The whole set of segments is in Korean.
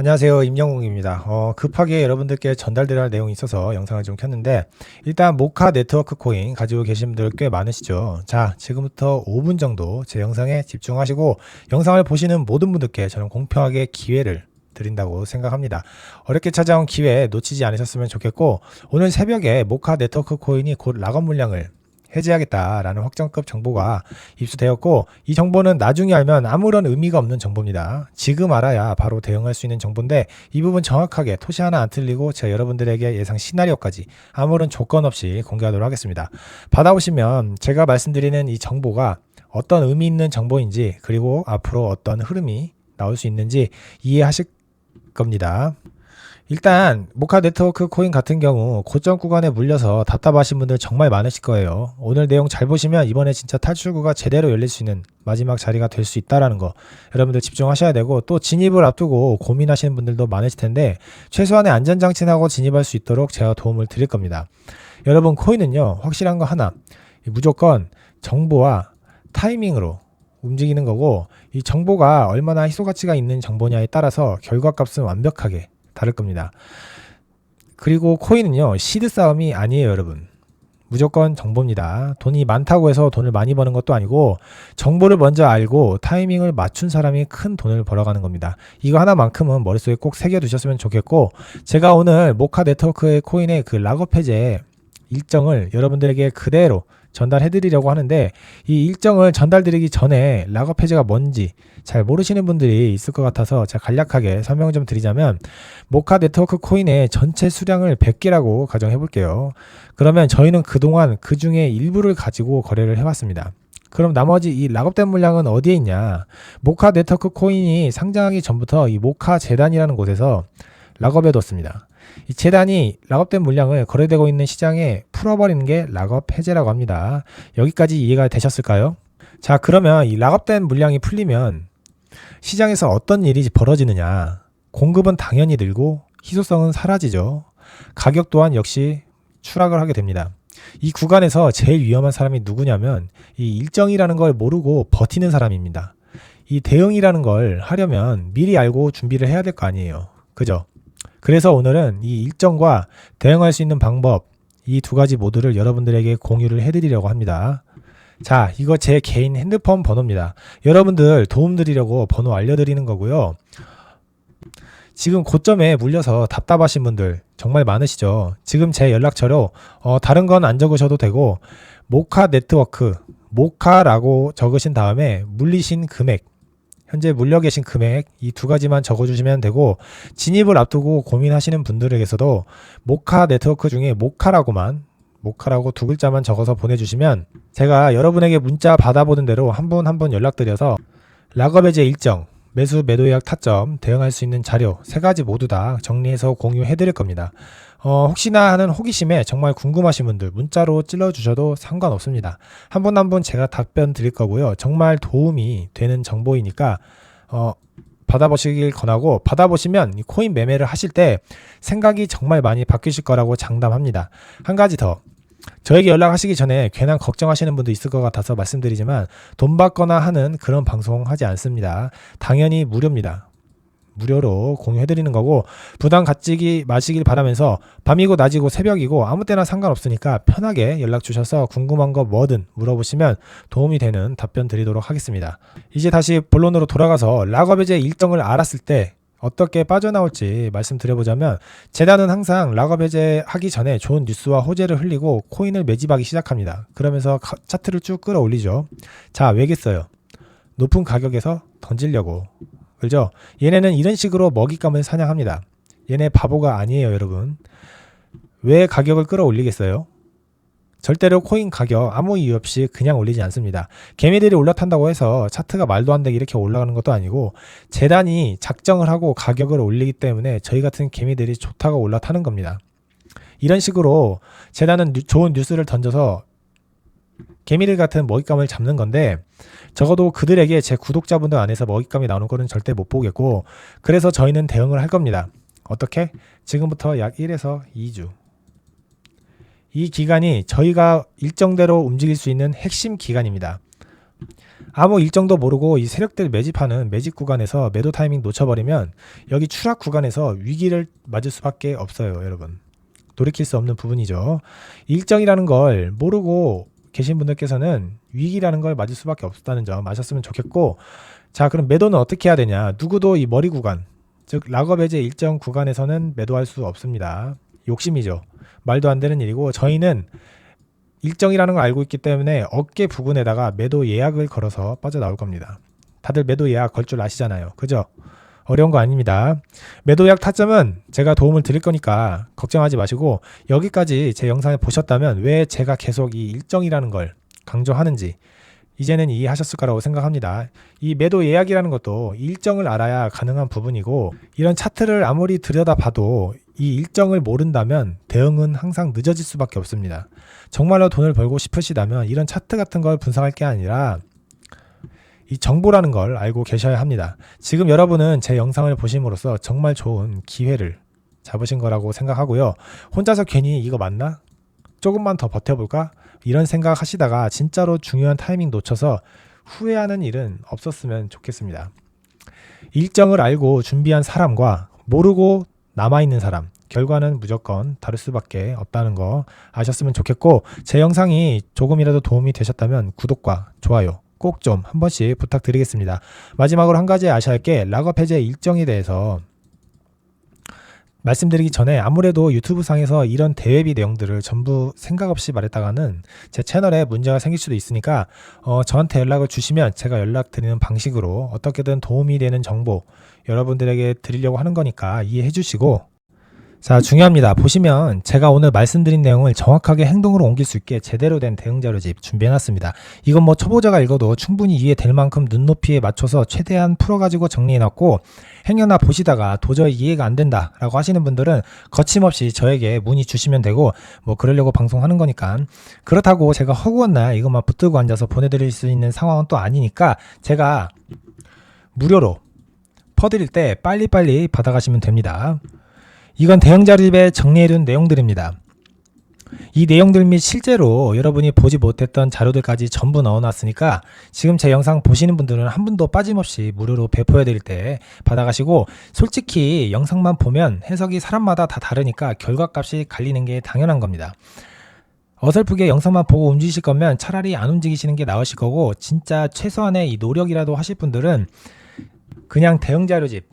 안녕하세요 임영웅입니다. 어, 급하게 여러분들께 전달드려야 할 내용이 있어서 영상을 좀 켰는데 일단 모카 네트워크 코인 가지고 계신 분들 꽤 많으시죠. 자 지금부터 5분 정도 제 영상에 집중하시고 영상을 보시는 모든 분들께 저는 공평하게 기회를 드린다고 생각합니다. 어렵게 찾아온 기회 놓치지 않으셨으면 좋겠고 오늘 새벽에 모카 네트워크 코인이 곧 락업 물량을 해제하겠다라는 확정급 정보가 입수되었고 이 정보는 나중에 알면 아무런 의미가 없는 정보입니다. 지금 알아야 바로 대응할 수 있는 정보인데 이 부분 정확하게 토시 하나 안 틀리고 제가 여러분들에게 예상 시나리오까지 아무런 조건 없이 공개하도록 하겠습니다. 받아보시면 제가 말씀드리는 이 정보가 어떤 의미 있는 정보인지 그리고 앞으로 어떤 흐름이 나올 수 있는지 이해하실 겁니다. 일단 모카 네트워크 코인 같은 경우 고점 구간에 물려서 답답하신 분들 정말 많으실 거예요. 오늘 내용 잘 보시면 이번에 진짜 탈출구가 제대로 열릴 수 있는 마지막 자리가 될 수 있다라는 거 여러분들 집중하셔야 되고 또 진입을 앞두고 고민하시는 분들도 많으실 텐데 최소한의 안전장치하고 진입할 수 있도록 제가 도움을 드릴 겁니다. 여러분 코인은요 확실한 거 하나 무조건 정보와 타이밍으로 움직이는 거고 이 정보가 얼마나 희소 가치가 있는 정보냐에 따라서 결과 값은 완벽하게 다를 겁니다. 그리고 코인은요, 시드 싸움이 아니에요, 여러분. 무조건 정보입니다. 돈이 많다고 해서 돈을 많이 버는 것도 아니고 정보를 먼저 알고 타이밍을 맞춘 사람이 큰 돈을 벌어가는 겁니다. 이거 하나만큼은 머릿속에 꼭 새겨두셨으면 좋겠고 제가 오늘 모카 네트워크의 코인의 그 락업 해제 일정을 여러분들에게 그대로 전달해드리려고 하는데 이 일정을 전달드리기 전에 락업 해제가 뭔지 잘 모르시는 분들이 있을 것 같아서 제가 간략하게 설명 좀 드리자면 모카 네트워크 코인의 전체 수량을 100개라고 가정해 볼게요. 그러면 저희는 그동안 그 중에 일부를 가지고 거래를 해왔습니다. 그럼 나머지 이 락업된 물량은 어디에 있냐? 모카 네트워크 코인이 상장하기 전부터 이 모카 재단이라는 곳에서 락업해 뒀습니다. 이 재단이 락업된 물량을 거래되고 있는 시장에 풀어버리는 게 락업 해제라고 합니다. 여기까지 이해가 되셨을까요? 자, 그러면 이 락업된 물량이 풀리면 시장에서 어떤 일이 벌어지느냐? 공급은 당연히 늘고 희소성은 사라지죠. 가격 또한 역시 추락을 하게 됩니다. 이 구간에서 제일 위험한 사람이 누구냐면 이 일정이라는 걸 모르고 버티는 사람입니다. 이 대응이라는 걸 하려면 미리 알고 준비를 해야 될 거 아니에요. 그죠? 그래서 오늘은 이 일정과 대응할 수 있는 방법 이 두 가지 모두를 여러분들에게 공유를 해드리려고 합니다. 자, 이거 제 개인 핸드폰 번호입니다. 여러분들 도움 드리려고 번호 알려드리는 거고요. 지금 고점에 물려서 답답하신 분들 정말 많으시죠. 지금 제 연락처로 어, 다른 건 안 적으셔도 되고 모카 네트워크 모카라고 적으신 다음에 물리신 금액 현재 물려 계신 금액 이 두 가지만 적어주시면 되고 진입을 앞두고 고민하시는 분들에게서도 모카 네트워크 중에 모카라고만 모카라고 두 글자만 적어서 보내주시면 제가 여러분에게 문자 받아보는 대로 한 분 한 분 연락드려서 락업 해제 일정 매수 매도 예약 타점 대응할 수 있는 자료 세 가지 모두 다 정리해서 공유해 드릴 겁니다. 어, 혹시나 하는 호기심에 정말 궁금하신 분들 문자로 찔러 주셔도 상관없습니다. 한 분 한 분 제가 답변 드릴 거고요. 정말 도움이 되는 정보이니까 어, 받아보시길 권하고 받아보시면 이 코인 매매를 하실 때 생각이 정말 많이 바뀌실 거라고 장담합니다. 한 가지 더 저에게 연락하시기 전에 괜한 걱정하시는 분도 있을 것 같아서 말씀드리지만 돈 받거나 하는 그런 방송 하지 않습니다. 당연히 무료입니다. 무료로 공유해드리는 거고 부담 갖지 마시길 바라면서 밤이고 낮이고 새벽이고 아무 때나 상관없으니까 편하게 연락 주셔서 궁금한 거 뭐든 물어보시면 도움이 되는 답변 드리도록 하겠습니다. 이제 다시 본론으로 돌아가서 락업 해제 일정을 알았을 때 어떻게 빠져나올지 말씀드려보자면 재단은 항상 락업 해제하기 전에 좋은 뉴스와 호재를 흘리고 코인을 매집하기 시작합니다. 그러면서 가- 차트를 쭉 끌어올리죠. 자, 왜 겠어요? 높은 가격에서 던지려고. 그죠? 얘네는 이런 식으로 먹잇감을 사냥합니다. 얘네 바보가 아니에요, 여러분. 왜 가격을 끌어올리겠어요? 절대로 코인 가격 아무 이유 없이 그냥 올리지 않습니다. 개미들이 올라탄다고 해서 차트가 말도 안 되게 이렇게 올라가는 것도 아니고 재단이 작정을 하고 가격을 올리기 때문에 저희 같은 개미들이 좋다고 올라타는 겁니다. 이런 식으로 재단은 뉴- 좋은 뉴스를 던져서 개미들 같은 먹잇감을 잡는 건데 적어도 그들에게 제 구독자분들 안에서 먹잇감이 나오는 거는 절대 못 보겠고 그래서 저희는 대응을 할 겁니다. 어떻게? 지금부터 약 1에서 2주 이 기간이 저희가 일정대로 움직일 수 있는 핵심 기간입니다. 아무 일정도 모르고 이 세력들 매집하는 매집 구간에서 매도 타이밍 놓쳐버리면 여기 추락 구간에서 위기를 맞을 수밖에 없어요, 여러분. 돌이킬 수 없는 부분이죠. 일정이라는 걸 모르고 계신 분들께서는 위기라는 걸 맞을 수밖에 없다는 점 아셨으면 좋겠고, 자, 그럼 매도는 어떻게 해야 되냐? 누구도 이 머리 구간, 즉 락업 배제 일정 구간에서는 매도할 수 없습니다. 욕심이죠. 말도 안 되는 일이고 저희는 일정이라는 걸 알고 있기 때문에 어깨 부분에다가 매도 예약을 걸어서 빠져나올 겁니다. 다들 매도 예약 걸 줄 아시잖아요. 그죠? 어려운 거 아닙니다. 매도 예약 타점은 제가 도움을 드릴 거니까 걱정하지 마시고 여기까지 제 영상을 보셨다면 왜 제가 계속 이 일정이라는 걸 강조하는지 이제는 이해하셨을 거라고 생각합니다. 이 매도 예약이라는 것도 일정을 알아야 가능한 부분이고 이런 차트를 아무리 들여다봐도 이 일정을 모른다면 대응은 항상 늦어질 수밖에 없습니다. 정말로 돈을 벌고 싶으시다면 이런 차트 같은 걸 분석할 게 아니라 이 정보라는 걸 알고 계셔야 합니다. 지금 여러분은 제 영상을 보심으로써 정말 좋은 기회를 잡으신 거라고 생각하고요. 혼자서 괜히 이거 맞나? 조금만 더 버텨볼까? 이런 생각 하시다가 진짜로 중요한 타이밍 놓쳐서 후회하는 일은 없었으면 좋겠습니다. 일정을 알고 준비한 사람과 모르고 남아있는 사람, 결과는 무조건 다를 수밖에 없다는 거 아셨으면 좋겠고, 제 영상이 조금이라도 도움이 되셨다면 구독과 좋아요 꼭 좀 한 번씩 부탁드리겠습니다. 마지막으로 한 가지 아셔야 할 게 락업 해제 일정에 대해서 말씀드리기 전에 아무래도 유튜브 상에서 이런 대회비 내용들을 전부 생각 없이 말했다가는 제 채널에 문제가 생길 수도 있으니까 어, 저한테 연락을 주시면 제가 연락드리는 방식으로 어떻게든 도움이 되는 정보 여러분들에게 드리려고 하는 거니까 이해해 주시고 자 중요합니다. 보시면 제가 오늘 말씀드린 내용을 정확하게 행동으로 옮길 수 있게 제대로 된 대응 자료집 준비해 놨습니다. 이건 뭐 초보자가 읽어도 충분히 이해될 만큼 눈높이에 맞춰서 최대한 풀어가지고 정리해 놨고 행여나 보시다가 도저히 이해가 안 된다라고 하시는 분들은 거침없이 저에게 문의 주시면 되고 뭐 그러려고 방송하는 거니까. 그렇다고 제가 허구한 날 이것만 붙들고 앉아서 보내드릴 수 있는 상황은 또 아니니까 제가 무료로 퍼드릴 때 빨리빨리 받아가시면 됩니다. 이건 대형 자립에 정리해둔 내용들입니다. 이 내용들 및 실제로 여러분이 보지 못했던 자료들까지 전부 넣어놨으니까 지금 제 영상 보시는 분들은 한 분도 빠짐없이 무료로 배포해드릴 때 받아가시고 솔직히 영상만 보면 해석이 사람마다 다 다르니까 결과값이 갈리는 게 당연한 겁니다. 어설프게 영상만 보고 움직이실 거면 차라리 안 움직이시는 게 나으실 거고 진짜 최소한의 이 노력이라도 하실 분들은 그냥 대응 자료집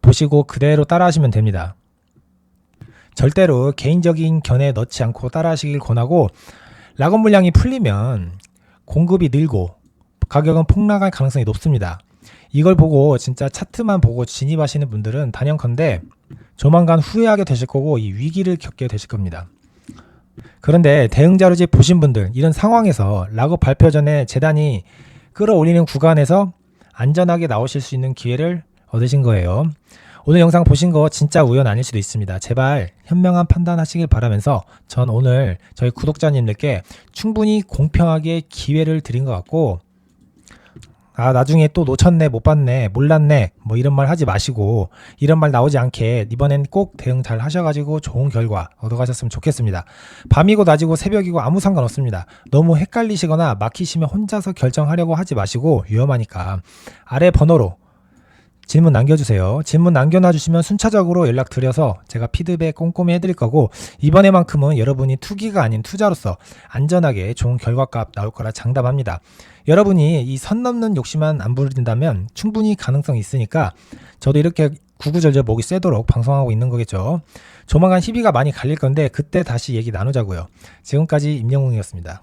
보시고 그대로 따라 하시면 됩니다. 절대로 개인적인 견해 넣지 않고 따라하시길 권하고 락업 물량이 풀리면 공급이 늘고 가격은 폭락할 가능성이 높습니다. 이걸 보고 진짜 차트만 보고 진입하시는 분들은 단연컨대 조만간 후회하게 되실 거고 이 위기를 겪게 되실 겁니다. 그런데 대응 자료집 보신 분들 이런 상황에서 락업 발표 전에 재단이 끌어올리는 구간에서 안전하게 나오실 수 있는 기회를 얻으신 거예요. 오늘 영상 보신 거 진짜 우연 아닐 수도 있습니다. 제발 현명한 판단하시길 바라면서 전 오늘 저희 구독자님들께 충분히 공평하게 기회를 드린 것 같고 아 나중에 또 놓쳤네 못 봤네 몰랐네 뭐 이런 말 하지 마시고 이런 말 나오지 않게 이번엔 꼭 대응 잘 하셔가지고 좋은 결과 얻어가셨으면 좋겠습니다 밤이고 낮이고 새벽이고 아무 상관없습니다 너무 헷갈리시거나 막히시면 혼자서 결정하려고 하지 마시고 위험하니까 아래 번호로 질문 남겨주세요. 질문 남겨놔 주시면 순차적으로 연락드려서 제가 피드백 꼼꼼히 해드릴 거고 이번에만큼은 여러분이 투기가 아닌 투자로서 안전하게 좋은 결과값 나올 거라 장담합니다. 여러분이 이 선 넘는 욕심만 안 부린다면 충분히 가능성이 있으니까 저도 이렇게 구구절절 목이 세도록 방송하고 있는 거겠죠. 조만간 희비가 많이 갈릴 건데 그때 다시 얘기 나누자고요. 지금까지 임영웅이었습니다.